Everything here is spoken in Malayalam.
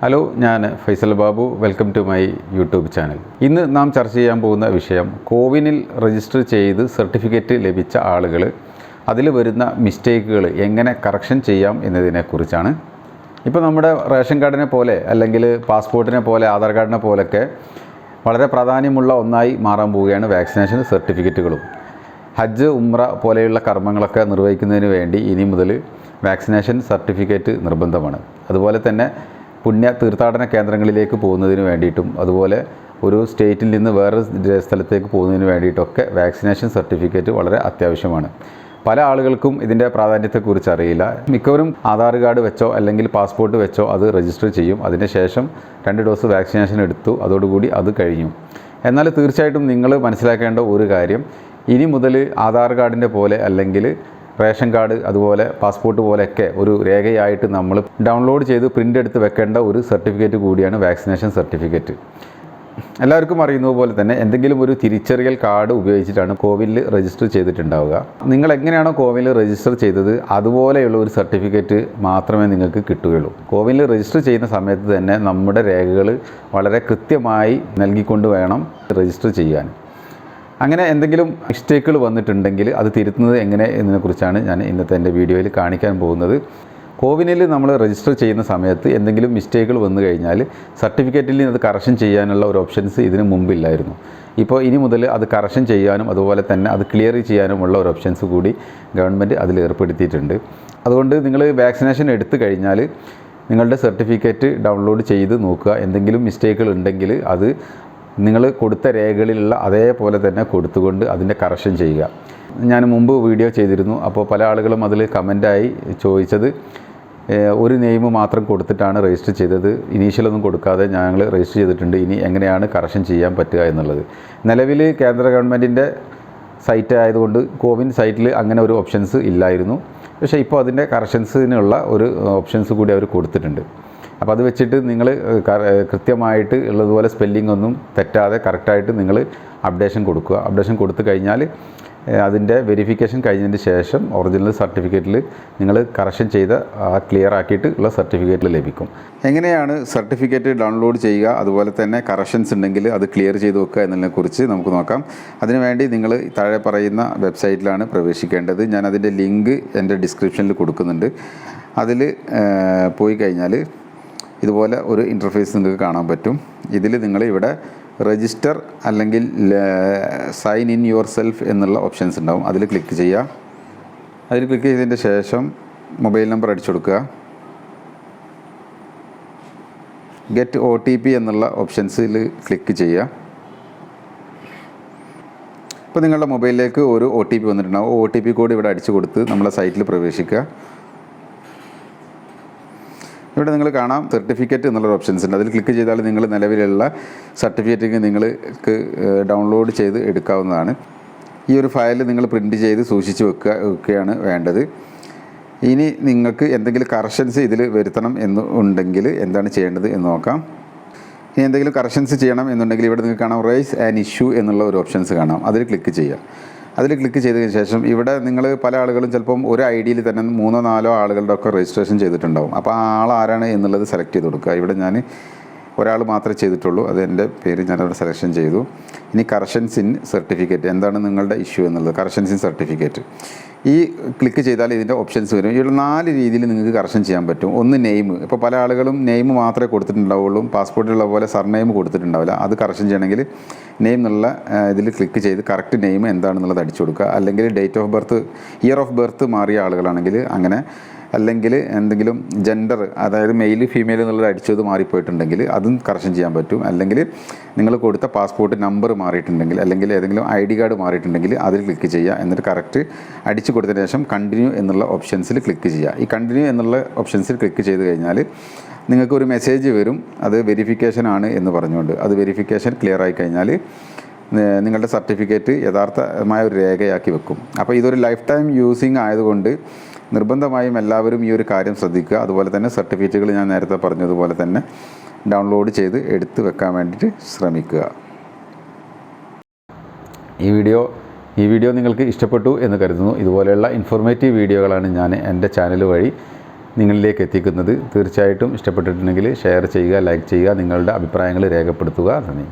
ഹലോ ഞാൻ Faisal Babu. Welcome to my YouTube channel. ഇന്ന് നാം ചർച്ച ചെയ്യാൻ പോകുന്ന വിഷയം കോവിനിൽ രജിസ്റ്റർ ചെയ്ത് സർട്ടിഫിക്കറ്റ് ലഭിച്ച ആളുകൾ അതിൽ വരുന്ന മിസ്റ്റേക്കുകൾ എങ്ങനെ കറക്ഷൻ ചെയ്യാം എന്നതിനെക്കുറിച്ചാണ്. ഇപ്പോൾ നമ്മുടെ റേഷൻ കാർഡിനെ പോലെ അല്ലെങ്കിൽ പാസ്പോർട്ടിനെ പോലെ ആധാർ കാർഡിനെ പോലെയൊക്കെ വളരെ പ്രാധാന്യമുള്ള ഒന്നായി മാറാൻ പോവുകയാണ് വാക്സിനേഷൻ സർട്ടിഫിക്കറ്റുകളും. ഹജ്ജ് ഉംറ പോലെയുള്ള കർമ്മങ്ങളൊക്കെ നിർവഹിക്കുന്നതിന് വേണ്ടി ഇനി മുതൽ വാക്സിനേഷൻ സർട്ടിഫിക്കറ്റ് നിർബന്ധമാണ്. അതുപോലെ തന്നെ പുണ്യ തീർത്ഥാടന കേന്ദ്രങ്ങളിലേക്ക് പോകുന്നതിന് വേണ്ടിയിട്ടും അതുപോലെ ഒരു സ്റ്റേറ്റിൽ നിന്ന് വേറെ സ്ഥലത്തേക്ക് പോകുന്നതിന് വേണ്ടിയിട്ടൊക്കെ വാക്സിനേഷൻ സർട്ടിഫിക്കറ്റ് വളരെ അത്യാവശ്യമാണ്. പല ആളുകൾക്കും ഇതിന്റെ പ്രാധാന്യത്തെക്കുറിച്ച് അറിയില്ല. മിക്കവരും ആധാർ കാർഡ് വെച്ചോ അല്ലെങ്കിൽ പാസ്പോർട്ട് വെച്ചോ അത് രജിസ്റ്റർ ചെയ്യും. അതിന് ശേഷം രണ്ട് ഡോസ് വാക്സിനേഷൻ എടുത്തു. അതോടുകൂടി അത് കഴിഞ്ഞു. എന്നാൽ തീർച്ചയായിട്ടും നിങ്ങൾ മനസ്സിലാക്കേണ്ട ഒരു കാര്യം ഇനി മുതൽ ആധാർ കാർഡിന്റെ പോലെ അല്ലെങ്കിൽ റേഷൻ കാർഡ് അതുപോലെ പാസ്പോർട്ട് പോലെയൊക്കെ ഒരു രേഖയായിട്ട് നമ്മൾ ഡൗൺലോഡ് ചെയ്ത് പ്രിന്റ് എടുത്ത് വെക്കേണ്ട ഒരു സർട്ടിഫിക്കറ്റ് കൂടിയാണ് വാക്സിനേഷൻ സർട്ടിഫിക്കറ്റ്. എല്ലാവർക്കും അറിയുന്നത് പോലെ തന്നെ എന്തെങ്കിലും ഒരു തിരിച്ചറിയൽ കാർഡ് ഉപയോഗിച്ചിട്ടാണ് കോവിനിൽ രജിസ്റ്റർ ചെയ്തിട്ടുണ്ടാവുക. നിങ്ങൾ എങ്ങനെയാണോ കോവിനിൽ രജിസ്റ്റർ ചെയ്തത് അതുപോലെയുള്ള ഒരു സർട്ടിഫിക്കറ്റ് മാത്രമേ നിങ്ങൾക്ക് കിട്ടുകയുള്ളൂ. കോവിനിൽ രജിസ്റ്റർ ചെയ്യുന്ന സമയത്ത് തന്നെ നമ്മുടെ രേഖകൾ വളരെ കൃത്യമായി നൽകിക്കൊണ്ട് വേണം രജിസ്റ്റർ ചെയ്യാൻ. അങ്ങനെ എന്തെങ്കിലും മിസ്റ്റേക്കുകൾ വന്നിട്ടുണ്ടെങ്കിൽ അത് തിരുത്തുന്നത് എങ്ങനെ എന്നതിനെക്കുറിച്ചാണ് ഞാൻ ഇന്നത്തെ എന്റെ വീഡിയോയിൽ കാണിക്കാൻ പോകുന്നത്. കോവിനിൽ നമ്മൾ രജിസ്റ്റർ ചെയ്യുന്ന സമയത്ത് എന്തെങ്കിലും മിസ്റ്റേക്കുകൾ വന്നു കഴിഞ്ഞാൽ സർട്ടിഫിക്കറ്റിൽ അത് കറക്ഷൻ ചെയ്യാനുള്ള ഒരു ഓപ്ഷൻസ് ഇതിന് മുമ്പില്ലായിരുന്നു. ഇപ്പോൾ ഇനി മുതൽ അത് കറക്ഷൻ ചെയ്യാനും അതുപോലെ തന്നെ അത് ക്ലിയർ ചെയ്യാനുമുള്ള ഒരു ഓപ്ഷൻസ് കൂടി ഗവൺമെന്റ് അതിൽ ഏർപ്പെടുത്തിയിട്ടുണ്ട്. അതുകൊണ്ട് നിങ്ങൾ വാക്സിനേഷൻ എടുത്തു കഴിഞ്ഞാൽ നിങ്ങളുടെ സർട്ടിഫിക്കറ്റ് ഡൗൺലോഡ് ചെയ്ത് നോക്കുക. എന്തെങ്കിലും മിസ്റ്റേക്കുകൾ ഉണ്ടെങ്കിൽ അത് നിങ്ങൾ കൊടുത്ത രേഖകളിലുള്ള അതേപോലെ തന്നെ കൊടുത്തുകൊണ്ട് അതിന്റെ കറക്ഷൻ ചെയ്യുക. ഞാൻ മുമ്പ് വീഡിയോ ചെയ്തിരുന്നു. അപ്പോൾ പല ആളുകളും അതിൽ കമന്റായി ചോദിച്ചത് ഒരു നെയിം മാത്രം കൊടുത്തിട്ടാണ് രജിസ്റ്റർ ചെയ്തത്. ഇനീഷ്യലൊന്നും കൊടുക്കാതെ ഞങ്ങൾ രജിസ്റ്റർ ചെയ്തിട്ടുണ്ട്. ഇനി എങ്ങനെയാണ് കറക്ഷൻ ചെയ്യാൻ പറ്റുക എന്നുള്ളത്. നിലവിൽ കേന്ദ്ര ഗവൺമെന്റിന്റെ സൈറ്റ് ആയതുകൊണ്ട് കോവിൻ സൈറ്റിൽ അങ്ങനെ ഒരു ഓപ്ഷൻസ് ഇല്ലായിരുന്നു. പക്ഷേ ഇപ്പോൾ അതിന്റെ കറക്ഷൻസിനുള്ള ഒരു ഓപ്ഷൻസ് കൂടി അവർ കൊടുത്തിട്ടുണ്ട്. അപ്പോൾ അത് വെച്ചിട്ട് നിങ്ങൾ കൃത്യമായിട്ട് ഉള്ളതുപോലെ സ്പെല്ലിംഗ് ഒന്നും തെറ്റാതെ കറക്റ്റായിട്ട് നിങ്ങൾ അപ്ഡേഷൻ കൊടുക്കുക. അപ്ഡേഷൻ കൊടുത്തു കഴിഞ്ഞാൽ അതിന്റെ വെരിഫിക്കേഷൻ കഴിഞ്ഞതിന് ശേഷം ഒറിജിനൽ സർട്ടിഫിക്കറ്റിൽ നിങ്ങൾ കറക്ഷൻ ചെയ്ത ക്ലിയർ ആക്കിയിട്ട് ഉള്ള സർട്ടിഫിക്കറ്റിൽ ലഭിക്കും. എങ്ങനെയാണ് സർട്ടിഫിക്കറ്റ് ഡൗൺലോഡ് ചെയ്യുക? അതുപോലെ തന്നെ കറക്ഷൻസ് ഉണ്ടെങ്കിൽ അത് ക്ലിയർ ചെയ്ത് വെക്കുക എന്നതിനെക്കുറിച്ച് നമുക്ക് നോക്കാം. അതിനുവേണ്ടി നിങ്ങൾ താഴെ പറയുന്ന വെബ്സൈറ്റിലാണ് പ്രവേശിക്കേണ്ടത്. ഞാൻ അതിന്റെ ലിങ്ക് എന്റെ ഡിസ്ക്രിപ്ഷനിൽ കൊടുക്കുന്നുണ്ട്. അതിൽ പോയി കഴിഞ്ഞാൽ ഇതുപോലെ ഒരു ഇന്റർഫേസ് നിങ്ങൾക്ക് കാണാൻ പറ്റും. ഇതിൽ നിങ്ങൾ ഇവിടെ രജിസ്റ്റർ അല്ലെങ്കിൽ സൈൻ ഇൻ യുവർ സെൽഫ് എന്നുള്ള ഓപ്ഷൻസ് ഉണ്ടാവും. അതിൽ ക്ലിക്ക് ചെയ്യുക. അതിൽ ക്ലിക്ക് ചെയ്തതിന്റെ ശേഷം മൊബൈൽ നമ്പർ അടിച്ചു കൊടുക്കുക. ഗെറ്റ് ഒ ടി പി എന്നുള്ള ഓപ്ഷൻസിൽ ക്ലിക്ക് ചെയ്യുക. ഇപ്പോൾ നിങ്ങളുടെ മൊബൈലിലേക്ക് ഒരു ഒ ടി പി വന്നിട്ടുണ്ടാവും. ഒ ടി പി കോഡ് ഇവിടെ അടിച്ചു കൊടുത്ത് നമ്മളെ സൈറ്റിൽ പ്രവേശിക്കുക. ഇവിടെ നിങ്ങൾ കാണാം സർട്ടിഫിക്കറ്റ് എന്നുള്ള ഓപ്ഷൻസ് ഉണ്ട്. അതിൽ ക്ലിക്ക് ചെയ്താൽ നിങ്ങൾ നിലവിലുള്ള സർട്ടിഫിക്കറ്റ് നിങ്ങൾക്ക് ഡൗൺലോഡ് ചെയ്ത് എടുക്കാവുന്നതാണ്. ഈ ഒരു ഫയൽ നിങ്ങൾ പ്രിന്റ് ചെയ്ത് സൂക്ഷിച്ച് വെക്കുക വെക്കുകയാണ് വേണ്ടത്. ഇനി നിങ്ങൾക്ക് എന്തെങ്കിലും കറക്ഷൻസ് ഇതിൽ വരുത്തണം എന്ന് ഉണ്ടെങ്കിൽ എന്താണ് ചെയ്യേണ്ടത് എന്ന് നോക്കാം. ഇനി എന്തെങ്കിലും കറക്ഷൻസ് ചെയ്യണം എന്നുണ്ടെങ്കിൽ ഇവിടെ നിങ്ങൾക്ക് കാണാം റൈസ് ആൻഡ് ഇഷ്യൂ എന്നുള്ള ഒരു ഓപ്ഷൻസ് കാണാം. അതിൽ ക്ലിക്ക് ചെയ്യുക അതിൽ ക്ലിക്ക് ചെയ്തതിന് ശേഷം ഇവിടെ നിങ്ങൾ പല ആളുകളും ചിലപ്പം ഒരു ഐ ഡിയിൽ തന്നെ മൂന്നോ നാലോ ആളുകളുടെ ഒക്കെ രജിസ്ട്രേഷൻ ചെയ്തിട്ടുണ്ടാവും. അപ്പോൾ ആ ആൾ ആരാണ് എന്നുള്ളത് സെലക്ട് ചെയ്ത് കൊടുക്കുക. ഇവിടെ ഞാൻ ഒരാൾ മാത്രമേ ചെയ്തിട്ടുള്ളൂ. അത് എന്റെ പേര് ഞാനവിടെ സെലക്ഷൻ ചെയ്തു. ഇനി കറക്ഷൻസ് ഇൻ സർട്ടിഫിക്കറ്റ് എന്താണ് നിങ്ങളുടെ ഇഷ്യൂ എന്നുള്ളത്? കറക്ഷൻസ് ഇൻ സർട്ടിഫിക്കറ്റ് ഈ ക്ലിക്ക് ചെയ്താൽ ഇതിന്റെ ഓപ്ഷൻസ് വരും. ഇവിടെ നാല് രീതിയിൽ നിങ്ങൾക്ക് കറക്ഷൻ ചെയ്യാൻ പറ്റും. ഒന്ന് നെയിം ഇപ്പോൾ പല ആളുകളും നെയിം മാത്രമേ കൊടുത്തിട്ടുണ്ടാവുള്ളൂ. പാസ്പോർട്ടിലുള്ള പോലെ സർനെയിം കൊടുത്തിട്ടുണ്ടാവില്ല. അത് കറക്ഷൻ ചെയ്യണമെങ്കിൽ നെയിം എന്നുള്ള ഇതിൽ ക്ലിക്ക് ചെയ്ത് കറക്റ്റ് നെയിം എന്താണെന്നുള്ളത് അടിച്ചു കൊടുക്കുക. അല്ലെങ്കിൽ date of birth year of birth മാറിയ ആളുകളാണെങ്കിൽ അങ്ങനെ അല്ലെങ്കിൽ എന്തെങ്കിലും ജെൻഡർ അതായത് മെയിൽ ഫീമെയിൽ എന്നുള്ളത് അടിച്ചത് മാറിപ്പോയിട്ടുണ്ടെങ്കിൽ അതും കറക്ഷൻ ചെയ്യാൻ പറ്റും. അല്ലെങ്കിൽ നിങ്ങൾ കൊടുത്ത പാസ്പോർട്ട് നമ്പർ മാറിയിട്ടുണ്ടെങ്കിൽ അല്ലെങ്കിൽ ഏതെങ്കിലും ഐ ഡി കാർഡ് മാറിയിട്ടുണ്ടെങ്കിൽ അതിൽ ക്ലിക്ക് ചെയ്യുക. എന്നിട്ട് കറക്റ്റ് അടിച്ചു കൊടുത്തതിന് ശേഷം കണ്ടിന്യൂ എന്നുള്ള ഓപ്ഷൻസിൽ ക്ലിക്ക് ചെയ്യുക. ഈ കണ്ടിന്യൂ എന്നുള്ള ഓപ്ഷൻസിൽ ക്ലിക്ക് ചെയ്ത് കഴിഞ്ഞാൽ നിങ്ങൾക്ക് ഒരു മെസ്സേജ് വരും. അത് വെരിഫിക്കേഷൻ ആണ് എന്ന് പറഞ്ഞുകൊണ്ട്. അത് വെരിഫിക്കേഷൻ ക്ലിയർ ആയി കഴിഞ്ഞാൽ നിങ്ങളുടെ സർട്ടിഫിക്കറ്റ് യഥാർത്ഥമായ ഒരു രേഖയാക്കി വെക്കും. അപ്പോൾ ഇതൊരു ലൈഫ് ടൈം യൂസിങ് ആയതുകൊണ്ട് നിർബന്ധമായും എല്ലാവരും ഈ ഒരു കാര്യം ശ്രദ്ധിക്കുക. അതുപോലെ തന്നെ സർട്ടിഫിക്കറ്റുകൾ ഞാൻ നേരത്തെ പറഞ്ഞതുപോലെ തന്നെ ഡൗൺലോഡ് ചെയ്ത് എടുത്തു വെക്കാൻ വേണ്ടിയിട്ട് ശ്രമിക്കുക. ഈ വീഡിയോ ഈ വീഡിയോ നിങ്ങൾക്ക് ഇഷ്ടപ്പെട്ടു എന്ന് കരുതുന്നു. ഇതുപോലെയുള്ള ഇൻഫോർമേറ്റീവ് വീഡിയോകളാണ് ഞാൻ എന്റെ ചാനൽ വഴി നിങ്ങളിലേക്ക് എത്തിക്കുന്നത്. തീർച്ചയായിട്ടും ഇഷ്ടപ്പെട്ടിട്ടുണ്ടെങ്കിൽ ഷെയർ ചെയ്യുക ലൈക്ക് ചെയ്യുക നിങ്ങളുടെ അഭിപ്രായങ്ങൾ രേഖപ്പെടുത്തുക. നന്ദി.